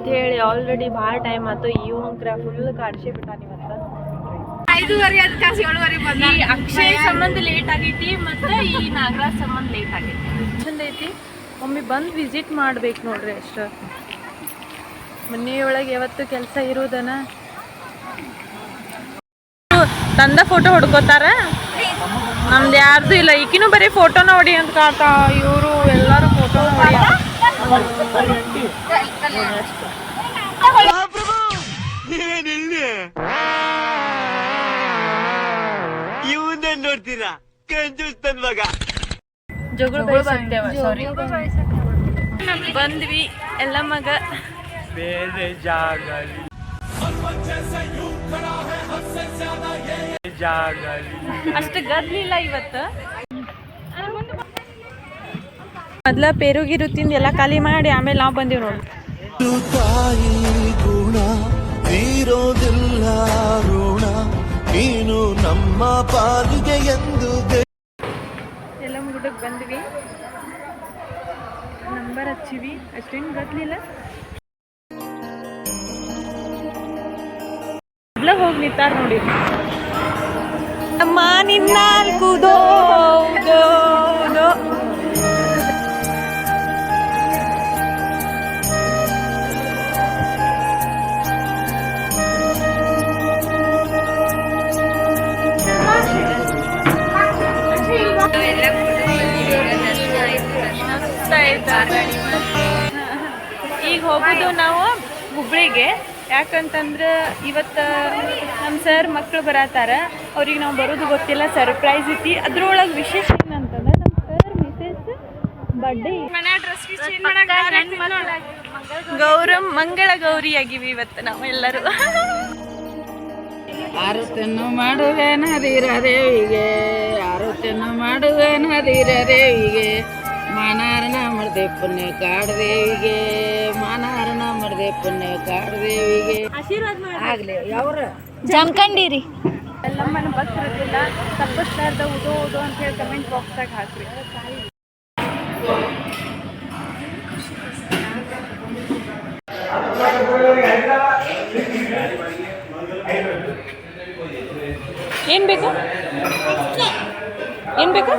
ಅಂತ ಹೇಳಿ ಆಲ್ರೆಡಿ ಭಾಳ ಟೈಮ್ ಆಯ್ತು. ಇವಂಕ್ರ ಫುಲ್ ಕಾಡ್ಸಿ ಬಿಟ್ಟಾನ ಇವತ್ತು ಐದೂವರೆ ಅದಕ್ಕೆ ಕಾಸು ಏಳುವರೆ ಬಂದ ಈ ಅಕ್ಷಯ್ ಸಂಬಂಧ ಲೇಟ್ ಆಗೈತಿ ಮತ್ತೆ ಈ ನಾಗರಾಜ್ ಸಂಬಂಧ ಲೇಟ್ ಆಗೈತಿ. ಚಂದ ಐತಿ. ಒಮ್ಮೆ ಬಂದು ವಿಸಿಟ್ ಮಾಡ್ಬೇಕು ನೋಡ್ರಿ ಅಷ್ಟ. ಮನೆಯೊಳಗೆ ಯಾವತ್ತು ಕೆಲಸ ಇರೋದನ? ತಂದ ಫೋಟೋ ಹೊಡ್ಕೋತಾರ? ನಮ್ದು ಯಾರ್ದು ಇಲ್ಲ. ಈಕಿನೂ ಬರೀ ಫೋಟೋನ ನೋಡಿ ಅಂತ ಕಾಡ್ತಾ ಇವರು ಎಲ್ಲರೂ ಫೋಟೋ ಹೊಡಿ ಇವನ್ನೇ ನೋಡ್ತೀರಾ? ಕಂಜೂಸ್ತನ್ ಮಗ ಜಗಳ ಸಾರಿ ಬಂದ್ವಿ ಎಲ್ಲ ಮಗ. ಬೇರೆ ಜಾಗ ಜಾಗ ಅಷ್ಟು ಗದ್ಲಿಲ್ಲ ಇವತ್ತು. ಮೊದ್ಲ ಪೇರುಗಿರು ತಿಂದು ಎಲ್ಲ ಖಾಲಿ ಮಾಡಿ ಆಮೇಲೆ ನಾವು ಬಂದೀವಿ ನೋಡಿ. ತಾಯಿ ಗುಣ ತೀರೋದಿಲ್ಲ ಋಣ. ನೀನು ನಮ್ಮ ಪಾಲಿಗೆ ಎಂದು ಎಲ್ಲ ಮುಗಿದಕ್ಕೆ ಬಂದ್ವಿ. ನಂಬರ್ ಹಚ್ಚಿವಿ. ಅಷ್ಟೇನು ಗೊತ್ತಲಿಲ್ಲ ಮೊದ್ಲ ಹೋಗಿ ನಿಂತಾರ ನೋಡಿ. ಅಮ್ಮ ನಿನ್ನಾಲ್ಕು ದೋ ಈಗ ಹೋಗೋದು ನಾವು ಹುಬ್ಳಿಗೆ. ಯಾಕಂತಂದ್ರೆ ಇವತ್ತು ನಮ್ಮ ಸರ್ ಮಕ್ಕಳು ಬರತ್ತಾರ. ಅವ್ರಿಗೆ ನಾವು ಬರೋದು ಗೊತ್ತಿಲ್ಲ ಸರ್ಪ್ರೈಸ್ ಐತಿ. ಅದ್ರೊಳಗೆ ವಿಶೇಷ ಏನಂತಂದ್ರೆ ನಮ್ಮ ಸರ್ ಮಿಸಸ್ ಬರ್ಡೇ ಗೌರಮ್ ಮಂಗಳ ಗೌರಿಯಾಗಿವಿ ಆಗಿವಿ ಇವತ್ತು ನಾವು ಎಲ್ಲರೂ ಆರುತನ್ನು ನದಿರ ದೇವಿಗೆ ಆರುತನ್ನು ನದಿರ ದೇವಿಗೆ ಮಾನಾರನ ಮಾಡಿದೆ ಪುಣ್ಯ ಕಾಡ್ದೇವಿಗೆ ಮಾನಾರನ ಮಾಡಿದೆ ಪುಣ್ಯ ಕಾಡ್ದೇವಿಗೆ ಆಗ್ಲಿ ಯಾವ್ರ? ಜಮ್ಕಂಡಿರಿ ಎಲ್ಲಮ್ಮನ ತಪ್ಪಿಸ್ತಾ ತಪ್ಪಿಸ್ಲಾರ್ದ ಉದೋ ಉದೋ ಅಂತ ಹೇಳಿ ಕಮೆಂಟ್ ಬಾಕ್ಸ್ದಾಗ ಹಾಕ್ರಿ. ಏನ್ ಬೇಕು? ಏನ್ ಬೇಕು?